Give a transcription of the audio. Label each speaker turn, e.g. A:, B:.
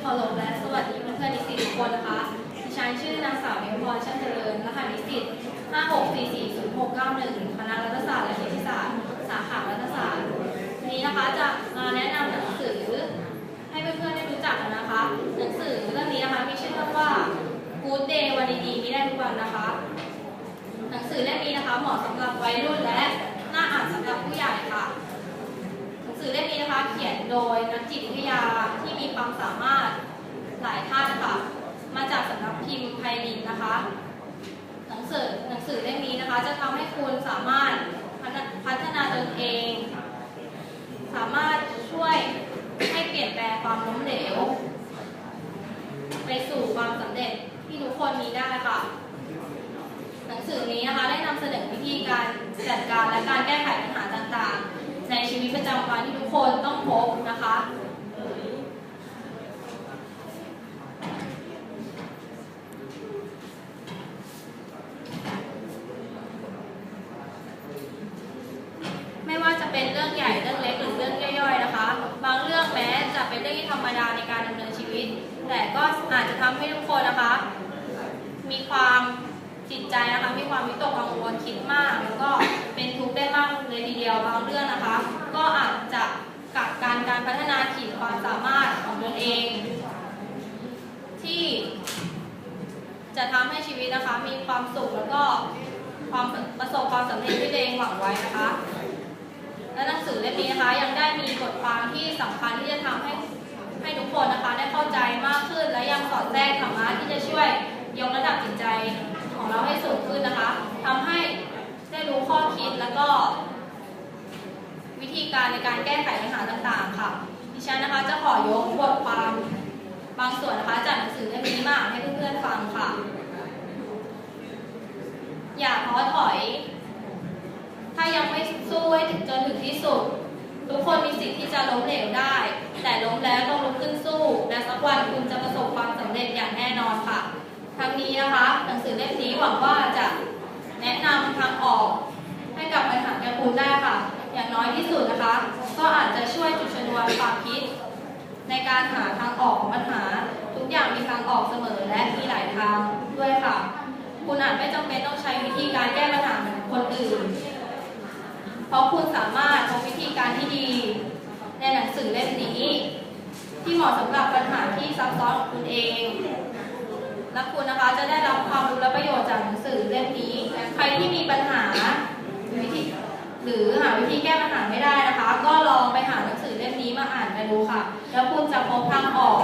A: เคารพและสวัสดีเพื่อนๆนิสิตทุกคนนะคะดิฉันชื่อนางสาวเนวพรช่างเจริญรหัสนิสิต56440691คณะรัฐศาสตร์และนิติศาสตร์สาขารัฐศาสตร์นนี้นะคะจะมาแนะนำหนังสือ ให้เพื่อนๆได้รู้จักกันนะคะ หนังสือเรื่องนี้นะคะมีชื่อเรื่องว่า Good Day วันดีๆมีได้ทุกวันนะคะ หนังสือเล่มนี้นะคะเหมาะสำหรับวัยรุ่นและน่าอ่านสำหรับผู้ใหญ่ค่ะ หนังสือเล่มนี้นะคะ เขียนโดยนักจิตวิทยาที่มีความสามารถ หลายท่านค่ะ มาจากสำนักพิมพ์ไพลินนะคะ หนังสือหนังสือเล่มนี้นะคะ จะทำให้คุณสามารถพัฒนาตนเอง สามารถช่วยให้เปลี่ยนแปลงความล้มเหลว ไปสู่ความสำเร็จที่ทุกคนมีได้ค่ะ หนังสือนี้นะคะได้นำเสนอวิธีการจัดการและการแก้ไขปัญหาต่างๆ ในชีวิตประจำวันที่ทุกคนต้องพบนะคะ ไม่ว่าจะเป็นเรื่องใหญ่เรื่องเล็กหรือเรื่องย่อยๆนะคะ บางเรื่องแม้จะเป็นเรื่องที่ธรรมดาในการดำเนินชีวิต แต่ก็อาจจะทำให้ทุกคนนะคะ มีความจิตใจนะคะ มีความวิตกกังวลคิดมาก แล้วก็เป็นทุกข์ได้มากเลยทีเดียวบางเรื่องนะคะ ก็อาจจะกักการการพัฒนาขีดความสามารถของตนเอง ที่จะทำให้ชีวิตนะคะ มีความสุขแล้วก็ความประสบความสำเร็จที่ตัวเองหวังไว้นะคะ และหนังสือเล่มนี้นะคะยังได้มีบทความที่สำคัญที่จะทำให้ให้ทุกคนนะคะ ช่วยยกระดับจิตใจของเราให้สูงขึ้นนะคะทำให้ได้รู้ข้อคิดแล้วก็ วิธีการในการแก้ไขปัญหาต่างๆ ค่ะ ดิฉันนะคะจะขอยกบทความบางส่วนนะคะจากหนังสือเล่มนี้มาให้เพื่อนๆฟังค่ะ อย่าท้อถอย ถ้ายังไม่สู้ให้ถึงจนถึงที่สุด ทุกคนมีสิทธิ์ที่จะล้มเหลวได้ แต่ล้มแล้วต้อง ทั้งนี้นะคะ หนังสือเล่มนี้หวังว่าจะแนะนำทางออกให้กับปัญหาแก่คุณได้ค่ะ อย่างน้อยที่สุดนะคะ ก็อาจจะช่วยจุดชนวนความคิด ในการหาทางออกของปัญหา ทุกอย่างมีทางออกเสมอและมีหลายทางด้วยค่ะ คุณอาจไม่จำเป็นต้องใช้วิธีการแก้ปัญหาเหมือนคนอื่น เพราะคุณสามารถพบวิธีการที่ดี ในหนังสือเล่มนี้ ที่เหมาะสำหรับปัญหาที่ซับซ้อนของคุณเอง และคุณนะคะจะได้รับความรู้และประโยชน์จากหนังสือเล่มนี้ ใครที่มีปัญหาวิธีหรือหาวิธีแก้ปัญหาไม่ได้นะคะ ก็ลองไปหาหนังสือเล่มนี้มาอ่านกันดูค่ะ แล้วคุณจะพบทางออก